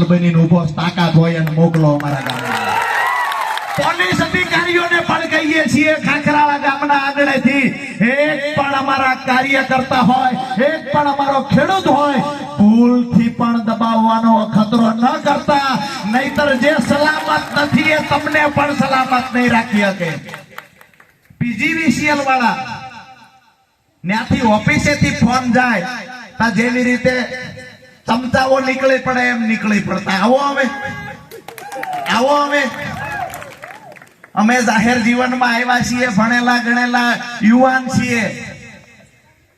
ઢાલ બનીને ઊભો તાકાત હોય અને મોકલો અમારા ગામમાં પોલીસ અધિકારીઓને પણ કહીએ છીએ, ખાખરાળા ગામના આંગણેથી, એક પણ અમારા કાર્યકર્તા હોય, એક પણ અમારો ખેડૂત હોય, ભૂલથી પણ દબાવવાનો ખતરો ન કરતા, નહીતર જે સલામત નથી એ તમને પણ સલામત નહીં રાખી શકે. પીજીવીસીએલ વાળા, ત્યાંથી ઓફિસેથી ફોન જાય જેવી રીતે ચમચાઓ નીકળી પડે એમ નીકળી પડતા. આવો હવે. આવો હવે. અમે જાહેર જીવનમાં આવ્યા છીએ, ભણેલા ગણેલા યુવાન છીએ.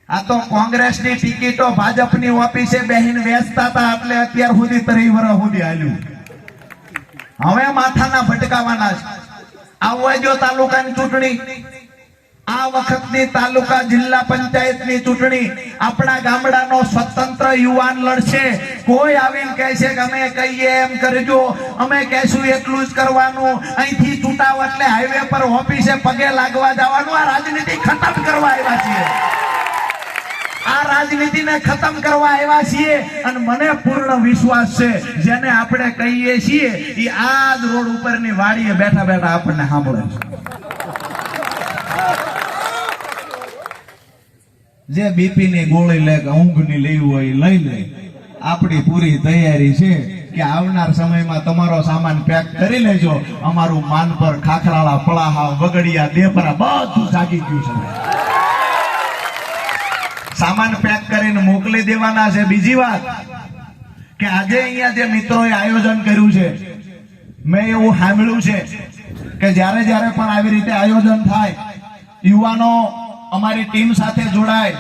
આ તો કોંગ્રેસની ટિકિટો ભાજપની ઓફિસે બેહીન વેચતા હતા, એટલે અત્યાર સુધી ત્રણ વર્ષ સુધી હાલ્યું હવે માથાના ભટકાવાના છે. આવવા જો તાલુકાની ચૂંટણી. આ વખતની તાલુકા જિલ્લા પંચાયતની ચૂંટણી આપણા ગામડાનો સ્વતંત્ર યુવાન લડશે. કોઈ આવીને કહે કે અમે કહીએ એમ કરજો. અમે કહેશું એટલું જ કરવાનું. અહીંથી ચૂંટાવ એટલે હાઈવે પર ઓફિસે પગે લાગવા જવાનું. આ રાજનીતિ ખતમ કરવા આવ્યા છીએ. આ રાજનીતિને ખતમ કરવા આવ્યા છીએ અને મને પૂર્ણ વિશ્વાસ છે, જેને આપણે કહીએ છીએ એ આ જ રોડ ઉપરની વાડીએ બેઠા બેઠા આપણને સાંભળે છે. જે બીપી ની ગોળી લે કે ઊંઘની લેવી હોય લઈ લે. આપણી પૂરી તૈયારી છે કે આવનાર સમયમાં તમારો સામાન પેક કરી લેજો. અમારું માન પર ખાખરાળા પળાહા વગડિયા, દેપરા બધું જાગી ગયું છે. સામાન પેક કરીને મોકલી દેવાના છે. બીજી વાત કે આજે અહીંયા જે મિત્રોએ આયોજન કર્યું છે, મેં એવું સાંભળ્યું છે કે જ્યારે જ્યારે પણ આવી રીતે આયોજન થાય, યુવાનો અમારી ટીમ સાથે જોડાય.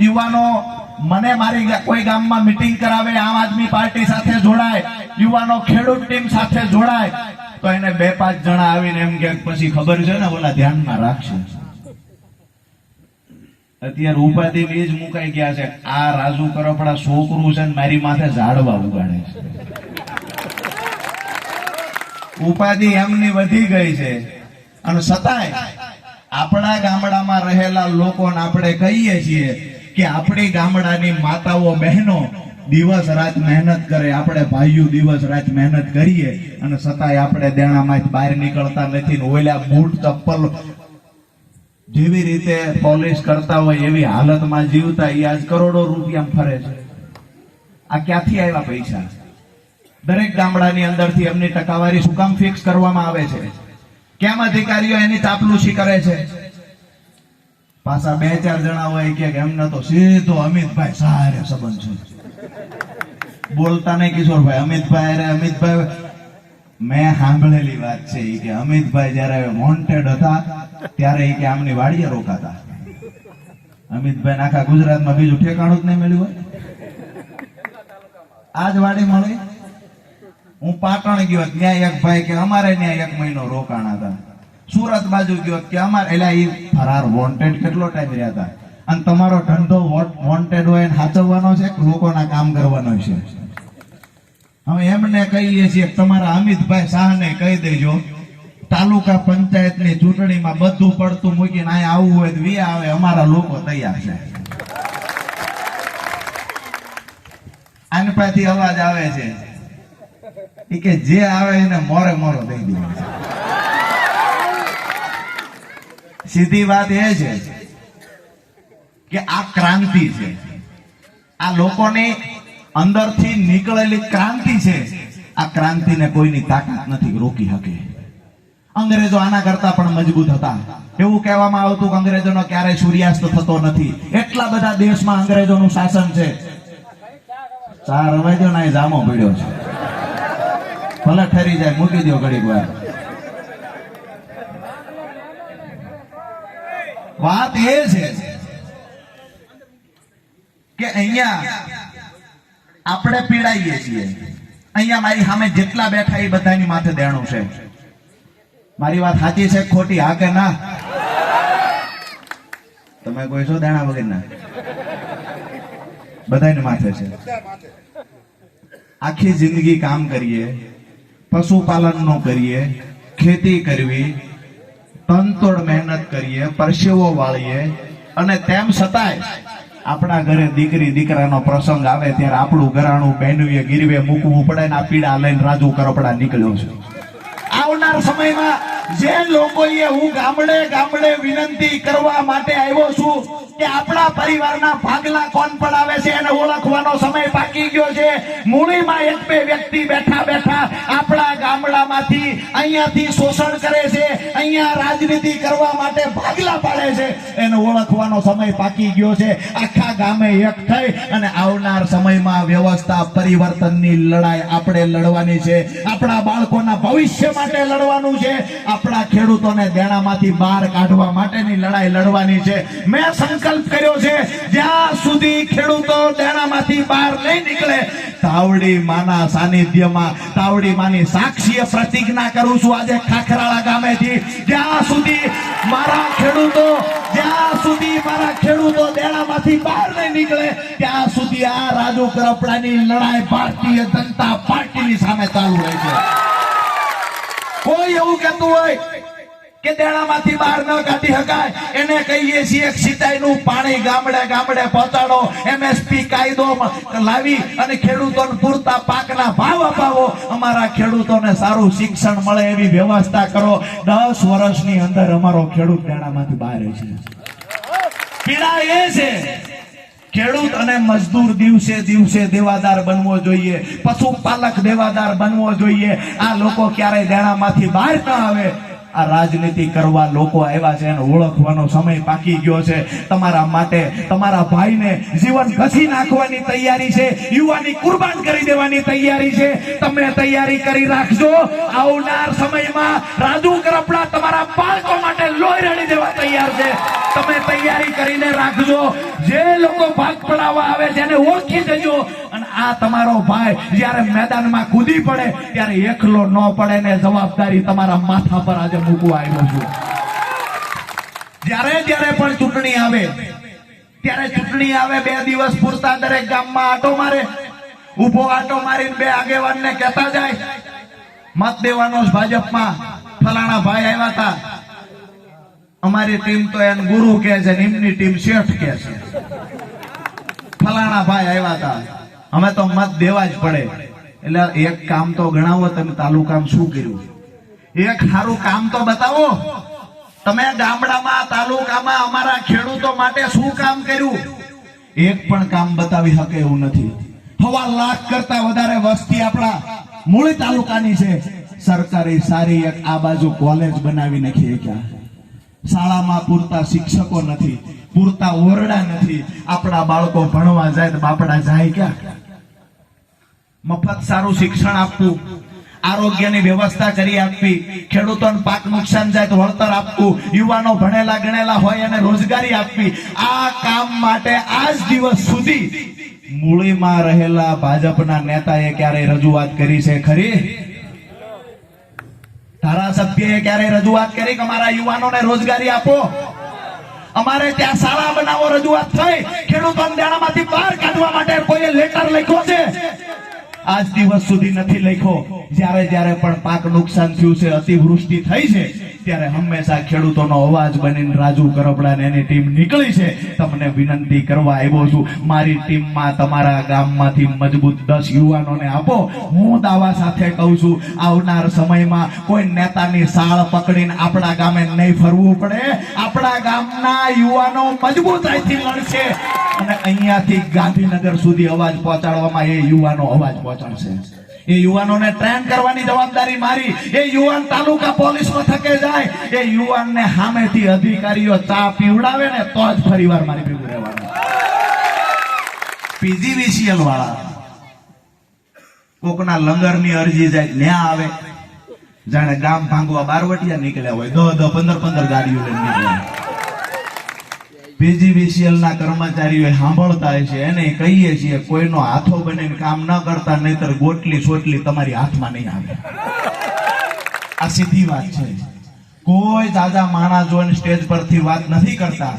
યુવાનો, મને મારી કોઈ ગામમાં મિટિંગ કરાવે, આમ આદમી પાર્ટી સાથે જોડાય. યુવાનો, ખેડૂત ટીમ સાથે જોડાય. તો એને બે પાંચ જણા આવીને એમ કે પછી ખબર છે ને, ઓલા ધ્યાનમાં રાખશે અત્યારે ઉપાધિ એ જ મુકાઈ ગયા છે. આ રાજુ કરપડા છોકરું છે ને, મારી માથે ઝાડવા ઉગાડે છે. ઉપાધિ એમની વધી ગઈ છે. અને છતાંય આપણા ગામડામાં રહેલા લોકોને આપણે કહીએ છીએ કે આપણી ગામડાની માતાઓ બહેનો દિવસ રાત મહેનત કરે, આપણે ભાઈઓ દિવસ રાત મહેનત કરીએ અને છતાંય આપણે દેણામાંથી બહાર નીકળતા નથી ઓલા બૂટ ચપ્પલ જેવી રીતે પોલિશ કરતા હોય એવી હાલતમાં જીવતા એ આજ કરોડો રૂપિયા ફરે છે. આ ક્યાંથી આવ્યા પૈસા? દરેક ગામડાની અંદરથી એમની ટકાવારી શું કામ ફિક્સ કરવામાં આવે છે? કેમ અધિકારીઓ એની તાપલુસી કરે છે? પાછા બે ચાર જણા હોય કે એમને તો સીધો અમિતભાઈ સારે સંબંધ છે. બોલતા નહીં કિશોરભાઈ, અમિતભાઈ, અરે અમિતભાઈ, મેં સાંભળેલી વાત છે એ કે અમિતભાઈ જયારે વોન્ટેડ હતા, ત્યારે એ કે આમની વાડીએ રોકાતા. અમિતભાઈ આખા ગુજરાતમાં બીજું ઠેકાણું જ નહીં મળ્યું હોય. આજ વાડી મળી? હું પાટણ ગયો ત્યાં એક ભાઈ કે અમારે ત્યાં એક મહિનો રોકાણ હતા. સુરત બાજુ ગયો કે અમારે એટલે એ ફરાર વોન્ટેડ કેટલો ટાઈમ રહ્યા હતા. અને તમારો ધંધો વોન્ટેડ હોય સાચવવાનો છે લોકોના કામ કરવાનો છે? હવે એમને કહીએ છીએ તમારા અમિતભાઈ શાહને કહી દેજો, તાલુકા પંચાયતની ચૂંટણીમાં બધું પડતું મૂકીને અહીંયા આવવું હોય તો વી આવે, અમારા લોકો તૈયાર છે. આની પાછી અવાજ આવે છે. કે જે આવે એને મોરે મોરો દઈ દે. સીધી વાત એ છે કે આ ક્રાંતિ છે. આ લોકોની અંદરથી નીકળેલી ક્રાંતિ છે. આ ક્રાંતિને કોઈની તાકાત નથી રોકી શકે. અંગ્રેજો આના કરતા પણ મજબૂત હતા. એવું કહેવામાં આવતું કે અંગ્રેજોનો ક્યારે સૂર્યાસ્ત થતો નથી. એટલા બધા દેશમાં અંગ્રેજોનું શાસન છે. ચાર અવાજો ના જામો પડ્યો છે. ભલે ઠરી જાય, મૂકી દો ઘડીક વાર. વાત એ છે કે અહીંયા આપણે પીડાઈએ છીએ. અહીંયા મારી સામે જેટલા બેઠા એ બધાની માથે દેણું છે. મારી વાત સાચી છે ખોટી? હા કે ના? તમે કોઈ છો દેણા વગર ના બધાની માથે છે. આખી જિંદગી કામ કરીએ. પશુપાલન કરીએ, ખેતી કરવી, તનતોડ મહેનત કરીએ, પરસેવો વાળીએ, અને તેમ છતાંય આપણા ઘરે દીકરી, દીકરાનો પ્રસંગ આવે ત્યારે આપણું ઘરાણું બહેનુએ ગીરવે મૂકવું પડે ને આ પીડા લઈને રાજુ કરપડા નીકળ્યો છે. આવનાર સમયમાં જે લોકોએ વિનંતી કરવા માટે આવ્યો છું કે આપણા પરિવારના ભાગલા કોણ પડાવે છે એને ઓળખવાનો સમય પાકી ગયો છે. મૂળીમાં એક બે વ્યક્તિ બેઠા બેઠા આપણા ગામડામાંથી અહીંયાથી શોષણ કરે છે, અહીંયા રાજનીતિ કરવા માટે ભાગલા પાડે છે એને ઓળખવાનો સમય પાકી ગયો છે. આખા ગામે એક થઈ અને આવનાર સમયમાં વ્યવસ્થા પરિવર્તનની લડાઈ આપણે લડવાની છે. આપણા બાળકોના ભવિષ્ય માટે લડવાનું છે. આપણા ખેડૂતોને દેણામાંથી બહાર કાઢવા માટેની લડાઈ લડવાની છે. મેં સંકલ્પ કર્યો છે, જ્યાં સુધી ખેડૂતો દેણામાંથી બહાર નહીં નીકળે, તાવડી માના સાનિધ્યમાં, તાવડી માની સાક્ષીએ પ્રતિજ્ઞા કરું છું આજે ખાખરાળા ગામેથી. જ્યાં સુધી મારા ખેડૂતો, જ્યાં સુધી મારા ખેડૂતો દેણામાંથી બહાર નહીં નીકળે, ત્યાં સુધી આ રાજુ કરપડાની લડાઈ ભારતીય જનતા પાર્ટીની સામે ચાલુ રહેશે. કોઈ એવું કહેતું હોય કે દેણામાંથી બહાર ન કાઢી શકાય. એને કહીએ છીએ સિંચાઈનું પાણી ગામડે ગામડે પહોંચાડો. એમએસપી કાયદો લાવી અને ખેડૂતોને પૂરતા પાકના ભાવ અપાવો. અમારા ખેડૂતોને સારું શિક્ષણ મળે એવી વ્યવસ્થા કરો. દસ વર્ષની અંદર અમારો ખેડૂત દેણામાંથી બહાર છે. પીડા એ છે ખેડૂત અને મજદૂર દિવસે દિવસે દેવાદાર બનવો જોઈએ, પશુપાલક દેવાદાર બનવો જોઈએ. આ લોકો ક્યારેય દેણામાંથી બહાર ન આવે. આ રાજનીતિ કરવા લોકો આવ્યા છે અને ઓળખવાનો સમય પાકી ગયો છે. તમારા માટે, તમારા ભાઈને જીવન ઘસી નાખવાની તૈયારી છે, યુવાની કુરબાન કરી દેવાની તૈયારી છે. તમે તૈયારી કરી રાખજો. આવનાર સમયમાં રાજુ કરપડા તમારા બાળકો માટે લોહી રડી દેવા તૈયાર છે. તમે તૈયારી કરીને રાખજો. જે લોકો ભાગ પડાવવા આવે છે, એને ઓળખી જજો. આ તમારો ભાઈ જ્યારે મેદાનમાં કૂદી પડે, ત્યારે એકલો ન પડે ને જવાબદારી તમારા માથા પર આજે મૂકવા આવ્યો છું. જ્યારે જ્યારે પણ ચૂંટણી આવે, ત્યારે ચૂંટણી આવે, બે દિવસ પૂરતા દરેક ગામમાં આટો મારે ઊભો આટો મારીને બે આગેવાનને કહેતા જાય, મત દેવાનો ભાજપમાં ફલાણા ભાઈ આવ્યા હતા અમારી ટીમ તો એને ગુરુ કે છે એમની ટીમ શેઠ કે છે. ફલાણા ભાઈ આવ્યા હતા અમે તો મત દેવા જ પડે. એટલે એક કામ તો ગણાવો તમે તાલુકામાં શું કર્યું? એક સારું કામ તો બતાવો. તમે ગામડામાં, તાલુકામાં અમારા ખેડૂતો માટે શું કામ કર્યું? એક પણ કામ બતાવી શકે એવું નથી. હવા લાખ કરતા વધારે વસ્તી આપણા મૂળ તાલુકાની છે. સરકારી સારી એક આ બાજુ કોલેજ બનાવી નાખી ક્યાં શાળામાં પૂરતા શિક્ષકો નથી, પૂરતા ઓરડા નથી. આપણા બાળકો ભણવા જાય તો બાપડા જાય ક્યાં? મફત સારું શિક્ષણ આપવું, આરોગ્યની વ્યવસ્થા કરી આપવી, ખેડૂતોને પાક નુકસાન જાય તો વળતર આપવું, યુવાનો ભણેલા ગણેલા હોય અને રોજગારી આપવી, આ કામ માટે આજ દિવસ સુધી મૂળીમાં રહેલા ભાજપના નેતાએ ક્યારેય રજૂઆત કરી છે ખરી? ધારાસભ્યએ ક્યારે રજૂઆત કરી કે અમારા યુવાનોને રોજગારી આપો? અમારે ત્યાં શાળા બનાવો રજૂઆત થઈ, ખેડૂતોને દાણામાંથી બહાર કાઢવા માટે કોઈએ લેટર લખ્યો છે? આજ દિવસ સુધી નથી લખ્યો. જ્યારે જ્યારે પણ પાક નુકસાન થયું છે, અતિવૃષ્ટિ થઈ છે, ત્યારે હંમેશા ખેડૂતોનો અવાજ બનીને રાજુ કરપડા ને એની ટીમ નીકળી છે. તમને વિનંતી કરવા આવ્યો છું, મારી ટીમમાં તમારા ગામમાંથી મજબૂત દસ યુવાનોને આપો. હું દાવા સાથે કહું છું, આવનાર સમયમાં કોઈ નેતાની સાળ પકડીને આપણા ગામે નહીં ફરવું પડે. આપણા ગામના યુવાનો મજબૂતાઈથી લડશે અને અહીંયાથી ગાંધીનગર સુધી અવાજ પહોંચાડવામાં એ યુવાનો અવાજ પહોંચાડશે. એ યુવાનોને ટ્રેન કરવાની જવાબદારી મારી. એ યુવાન તાલુકા પોલીસ મથકે જાય. એ યુવાનને સામેથી અધિકારીઓ ચા પીવડાવે ને તો જ ફરીવાર મારી ભેગું રહેવાનું. પીજીવીસીએલ વાળા. કોકના લંગરની અરજી જાય, ન્યા આવે. જાણે ગામ ભાંગવા બારવટિયા નીકળ્યા હોય. દહ દહ, પંદર પંદર ગાડીઓ લઈને નીકળ્યા. પીજીવીસીએલ ના કર્મચારીઓ સાંભળતા હશે એને કહીએ છીએ, કોઈનો હાથો બનીને કામ ન કરતા, નહીતર ગોટલી સોટલી તમારી હાથમાં નહીં આવે. આ સીધી વાત છે. કોઈ દાદા માણા જોઈને સ્ટેજ પરથી વાત નથી કરતા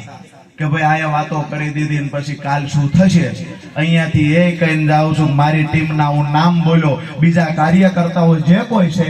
કે ભાઈ, આયા વાતો કરી દીધી ને પછી કાલ શું થશે? અહીંયાથી એ કહીને જાઉં છું, મારી ટીમના હું નામ બોલો બીજા કાર્યકર્તાઓ જે કોઈ છે